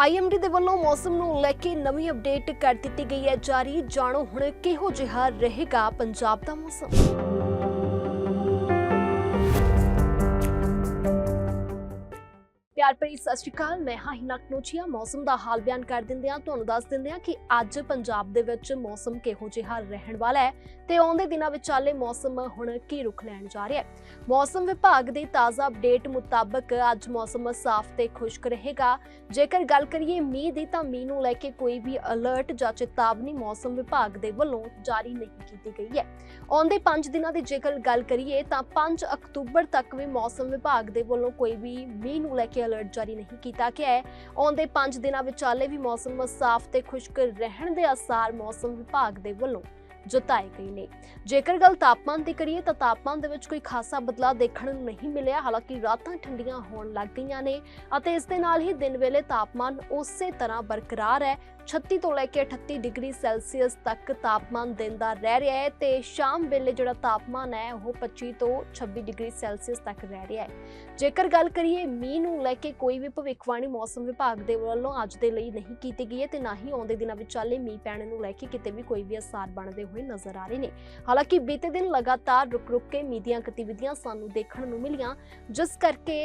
IMD ਦੇ ਵੱਲੋਂ ਮੌਸਮ ਨੂੰ ਲੈ ਕੇ ਨਵੀਂ ਅਪਡੇਟ ਕਰ ਦਿੱਤੀ ਗਈ ਹੈ। ਜਾਰੀ, ਜਾਣੋ ਹੁਣ ਕਿਹੋ ਜਿਹਾ ਰਹੇਗਾ ਪੰਜਾਬ ਦਾ ਮੌਸਮ। ਪਿਆਰ ਭਰੀ ਸਤਿ ਸ਼੍ਰੀ ਅਕਾਲ। ਮੈਂ ਹਾਂ ਹਿਨਾ ਕਨੋਚੀਆ। ਮੌਸਮ ਦਾ ਹਾਲ ਬਿਆਨ ਕਰ ਦਿੰਦੇ ਹਾਂ। ਤੁਹਾਨੂੰ ਦੱਸ ਦਿੰਦੇ ਹਾਂ ਕਿ ਅੱਜ ਪੰਜਾਬ ਦੇ ਵਿੱਚ ਮੌਸਮ ਕਿਹੋ ਜਿਹਾ ਰਹਿਣ ਵਾਲਾ ਹੈ ਤੇ ਆਉਂਦੇ ਦਿਨਾਂ ਵਿਚਾਲੇ ਮੌਸਮ ਹੁਣ ਕੀ ਰੁਖ ਲੈਣ ਜਾ ਰਿਹਾ ਹੈ। ਮੌਸਮ ਵਿਭਾਗ ਦੀ ਤਾਜ਼ਾ ਅਪਡੇਟ ਮੁਤਾਬਕ ਅੱਜ ਮੌਸਮ ਸਾਫ਼ ਤੇ ਖੁਸ਼ਕ ਰਹੇਗਾ। ਜੇਕਰ ਗੱਲ ਕਰੀਏ ਮੀਂਹ ਦੀ ਤਾਂ ਮੀਂਹ ਨੂੰ ਲੈ ਕੇ ਕੋਈ ਵੀ ਅਲਰਟ ਜਾਂ ਚੇਤਾਵਨੀ ਮੌਸਮ ਵਿਭਾਗ ਦੇ ਵੱਲੋਂ ਜਾਰੀ ਨਹੀਂ ਕੀਤੀ ਗਈ ਹੈ। ਆਉਂਦੇ 5 ਦਿਨਾਂ ਦੀ ਜੇਕਰ ਗੱਲ ਕਰੀਏ ਤਾਂ 5 ਅਕਤੂਬਰ ਤੱਕ ਵੀ ਮੌਸਮ ਵਿਭਾਗ ਦੇ ਵੱਲੋਂ ਕੋਈ ਵੀ ਮੀਂਹ ਨੂੰ ਲੈ ਕੇ ਅਲਰਟ ਜਾਰੀ ਨਹੀਂ ਕੀਤਾ ਗਿਆ ਹੈ। ਆਉਂਦੇ 5 ਦਿਨਾਂ ਵਿਚਾਲੇ ਵੀ ਮੌਸਮ ਸਾਫ਼ ਤੇ ਖੁਸ਼ਕ ਰਹਿਣ ਦੇ ਆਸਾਰ ਮੌਸਮ ਵਿਭਾਗ ਦੇ ਵੱਲੋਂ। ਜਤਾਏ ਗਏ ਨੇ। ਜੇਕਰ ਗੱਲ ਤਾਪਮਾਨ ਦੀ ਕਰੀਏ ਤਾਂ ਤਾਪਮਾਨ ਦੇ ਵਿੱਚ ਕੋਈ ਖਾਸਾ ਬਦਲਾਅ ਦੇਖਣ ਨੂੰ ਨਹੀਂ ਮਿਲਿਆ। ਹਾਲਾਂਕਿ ਰਾਤਾਂ ਠੰਡੀਆਂ ਹੋਣ ਲੱਗ ਗਈਆਂ ਨੇ ਅਤੇ ਇਸ ਦੇ ਨਾਲ ਹੀ ਦਿਨ ਵੇਲੇ ਤਾਪਮਾਨ ਉਸੇ ਤਰ੍ਹਾਂ ਬਰਕਰਾਰ ਹੈ। 36 ਤੋਂ ਲੈ ਕੇ 38 ਡਿਗਰੀ ਸੈਲਸੀਅਸ ਤੱਕ ਤਾਪਮਾਨ ਦਿਨ ਦਾ ਰਹਿ ਰਿਹਾ ਹੈ ਤੇ ਸ਼ਾਮ ਵੇਲੇ ਜਿਹੜਾ ਤਾਪਮਾਨ ਹੈ ਉਹ 25 ਤੋਂ 26 ਡਿਗਰੀ ਸੈਲਸੀਅਸ ਤੱਕ ਰਹਿ ਰਿਹਾ ਹੈ। ਜੇਕਰ ਗੱਲ ਕਰੀਏ ਮੀਂਹ ਨੂੰ ਲੈ ਕੇ ਕੋਈ ਵੀ ਭਵਿੱਖਬਾਣੀ ਮੌਸਮ ਵਿਭਾਗ ਦੇ ਵੱਲੋਂ ਅੱਜ ਦੇ ਲਈ ਨਹੀਂ ਕੀਤੀ ਗਈ ਹੈ ਤੇ ਨਾ ਹੀ ਆਉਂਦੇ ਦਿਨਾਂ ਵਿੱਚ ਵਿਚਾਲੇ ਮੀਂਹ ਪੈਣ ਨੂੰ ਲੈ ਕੇ ਕਿਤੇ ਵੀ ਕੋਈ ਵੀ ਅਸਾਰ ਬਣਦੇ ਹੋਏ ਨਜ਼ਰ ਆ ਰਹੇ ਨੇ। ਹਾਲਾਂਕਿ ਬੀਤੇ ਦਿਨ ਲਗਾਤਾਰ ਰੁਕ-ਰੁਕ ਕੇ ਮੀਂਹ ਗਤੀਵਿਧੀਆਂ ਸਾਨੂੰ ਦੇਖਣ ਨੂੰ ਮਿਲੀਆਂ, ਜਿਸ ਕਰਕੇ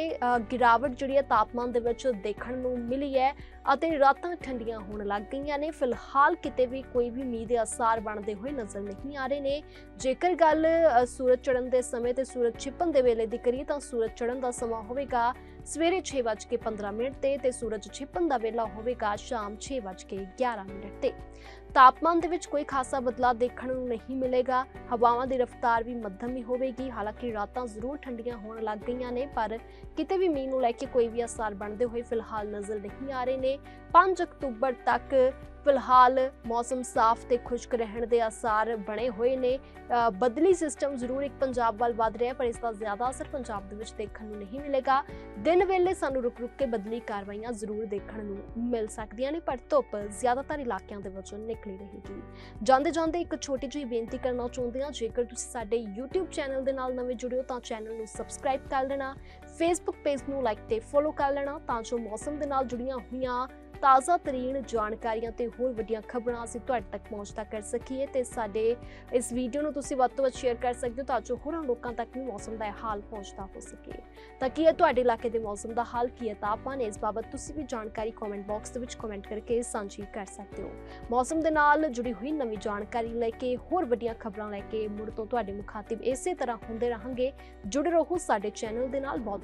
ਗਿਰਾਵਟ ਜਿਹੜੀ ਹੈ ਤਾਪਮਾਨ ਦੇ ਵਿੱਚ ਦੇਖਣ ਨੂੰ ਮਿਲੀ ਹੈ ਅਤੇ ਰਾਤਾਂ ਠੰਡੀਆਂ ਹੋਣ ਲੱਗ ਗਈਆਂ ਨੇ। ਫਿਲਹਾਲ ਕਿਤੇ ਵੀ ਕੋਈ ਵੀ ਮੀਂਹ ਦੇ ਅਸਾਰ ਬਣਦੇ ਹੋਏ ਨਜ਼ਰ ਨਹੀਂ ਆ ਰਹੇ ਨੇ। ਜੇਕਰ ਗੱਲ ਸੂਰਜ ਚੜ੍ਹਨ ਦੇ ਸਮੇਂ ਤੇ ਸੂਰਜ ਛਿਪਣ ਦੇ ਵੇਲੇ ਦੀ ਕਰੀਏ ਤਾਂ ਸੂਰਜ ਚੜ੍ਹਨ ਦਾ ਸਮਾਂ ਹੋਵੇਗਾ ਸਵੇਰੇ 6:15 ਮਿੰਟ ਤੇ ਤੇ ਸੂਰਜ ਛਿਪਣ ਦਾ ਵੇਲਾ ਹੋਵੇਗਾ ਸ਼ਾਮ 6:11 ਮਿੰਟ ਤੇ। ਤਾਪਮਾਨ ਦੇ ਵਿੱਚ ਕੋਈ ਖਾਸਾ ਬਦਲਾਅ ਦੇਖਣ ਨੂੰ ਨਹੀਂ ਮਿਲੇਗਾ। ਹਵਾਵਾਂ ਦੀ ਰਫ਼ਤਾਰ ਵੀ ਮੱਧਮ ਹੀ ਹੋਵੇਗੀ। ਹਾਲਾਂਕਿ ਰਾਤਾਂ ਜ਼ਰੂਰ ਠੰਡੀਆਂ ਹੋਣ ਲੱਗ ਗਈਆਂ ਨੇ, ਪਰ ਕਿਤੇ ਵੀ ਮੀਂਹ ਨੂੰ ਲੈ ਕੇ ਕੋਈ ਵੀ ਅਸਰ ਬਣਦੇ ਹੋਏ ਫਿਲਹਾਲ ਨਜ਼ਰ ਨਹੀਂ ਆ ਰਹੇ ਨੇ। 5 ਅਕਤੂਬਰ ਤੱਕ ਫਿਲਹਾਲ ਮੌਸਮ ਸਾਫ਼ ਤੇ ਖੁਸ਼ਕ ਰਹਿਣ ਦੇ ਅਸਾਰ ਬਣੇ ਹੋਏ ਨੇ। ਬਦਲੀ ਸਿਸਟਮ ਜ਼ਰੂਰ ਇੱਕ ਪੰਜਾਬ ਵੱਲ ਵੱਧ ਰਿਹਾ ਪਰ ਇਸ ਦਾ ਜ਼ਿਆਦਾ ਅਸਰ ਪੰਜਾਬ ਦੇ ਵਿੱਚ ਦੇਖਣ ਨੂੰ ਨਹੀਂ ਮਿਲੇਗਾ। ਦਿਨ ਵੇਲੇ ਸਾਨੂੰ ਰੁਕ-ਰੁਕ ਕੇ ਬਦਲੀ ਕਾਰਵਾਈਆਂ ਜ਼ਰੂਰ ਦੇਖਣ ਨੂੰ ਮਿਲ ਸਕਦੀਆਂ ਨੇ, ਪਰ ਧੁੱਪ ਜ਼ਿਆਦਾਤਰ ਇਲਾਕਿਆਂ ਦੇ ਵਿੱਚੋਂ ਨਿਕਲ ਰਹੇਗੀ। ਜਾਂਦੇ ਜਾਂਦੇ ਇੱਕ ਛੋਟੀ ਜਿਹੀ ਬੇਨਤੀ ਕਰਨਾ ਚਾਹੁੰਦੇ ਹਾਂ, ਜੇਕਰ ਤੁਸੀਂ ਸਾਡੇ YouTube ਚੈਨਲ ਦੇ ਨਾਲ ਨਵੇਂ ਜੁੜੇ ਹੋ ਤਾਂ ਚੈਨਲ ਨੂੰ ਸਬਸਕ੍ਰਾਈਬ ਕਰ ਲੈਣਾ ਫੇਸਬੁੱਕ ਪੇਜ ਨੂੰ ਲਾਈਕ ਤੇ ਫੋਲੋ ਕਰ ਲੈਣਾ ਤਾਂ ਜੋ ਮੌਸਮ ਦੇ ਨਾਲ ਜੁੜੀਆਂ ਹੋਈਆਂ ਤਾਜ਼ਾ ਤਰੀਨ ਜਾਣਕਾਰੀਆਂ ਤੇ ਹੋਰ ਵੱਡੀਆਂ ਖਬਰਾਂ ਅਸੀਂ ਤੁਹਾਡੇ ਤੱਕ ਪਹੁੰਚਦਾ ਕਰ ਸਕੀਏ ਤੇ ਸਾਡੇ ਇਸ ਵੀਡੀਓ ਨੂੰ ਤੁਸੀਂ ਵੱਧ ਤੋਂ ਵੱਧ ਸ਼ੇਅਰ ਕਰ ਸਕਦੇ ਹੋ ਤਾਂ ਜੋ ਹੋਰਾਂ ਲੋਕਾਂ ਤੱਕ ਵੀ ਮੌਸਮ ਦਾ ਇਹ ਹਾਲ ਪਹੁੰਚਦਾ ਹੋ ਸਕੇ। ਤਾਂ ਕੀ ਹੈ ਤੁਹਾਡੇ ਇਲਾਕੇ ਦੇ ਮੌਸਮ ਦਾ ਹਾਲ, ਕੀ ਹੈ ਤਾਪਮਾਨ ਇਸ ਬਾਬਤ ਤੁਸੀਂ ਵੀ ਜਾਣਕਾਰੀ ਕਮੈਂਟ ਬਾਕਸ ਦੇ ਵਿੱਚ ਕਮੈਂਟ ਕਰਕੇ ਸਾਂਝੀ ਕਰ ਸਕਦੇ ਹੋ। ਮੌਸਮ ਦੇ ਨਾਲ ਜੁੜੀ ਹੋਈ ਨਵੀਂ ਜਾਣਕਾਰੀ ਲੈ ਕੇ ਹੋਰ ਵੱਡੀਆਂ ਖਬਰਾਂ ਲੈ ਕੇ ਮੁੜ ਤੋਂ ਤੁਹਾਡੇ ਮੁਖਾਤਿਬ ਇਸੇ ਤਰ੍ਹਾਂ ਹੁੰਦੇ ਰਹਾਂਗੇ। ਜੁੜੇ ਰਹੋ ਸਾਡੇ ਚੈਨਲ ਦੇ ਨਾਲ, ਬਹੁਤ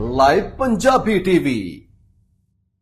ਲਾਈਵ ਪੰਜਾਬੀ ਟੀਵੀ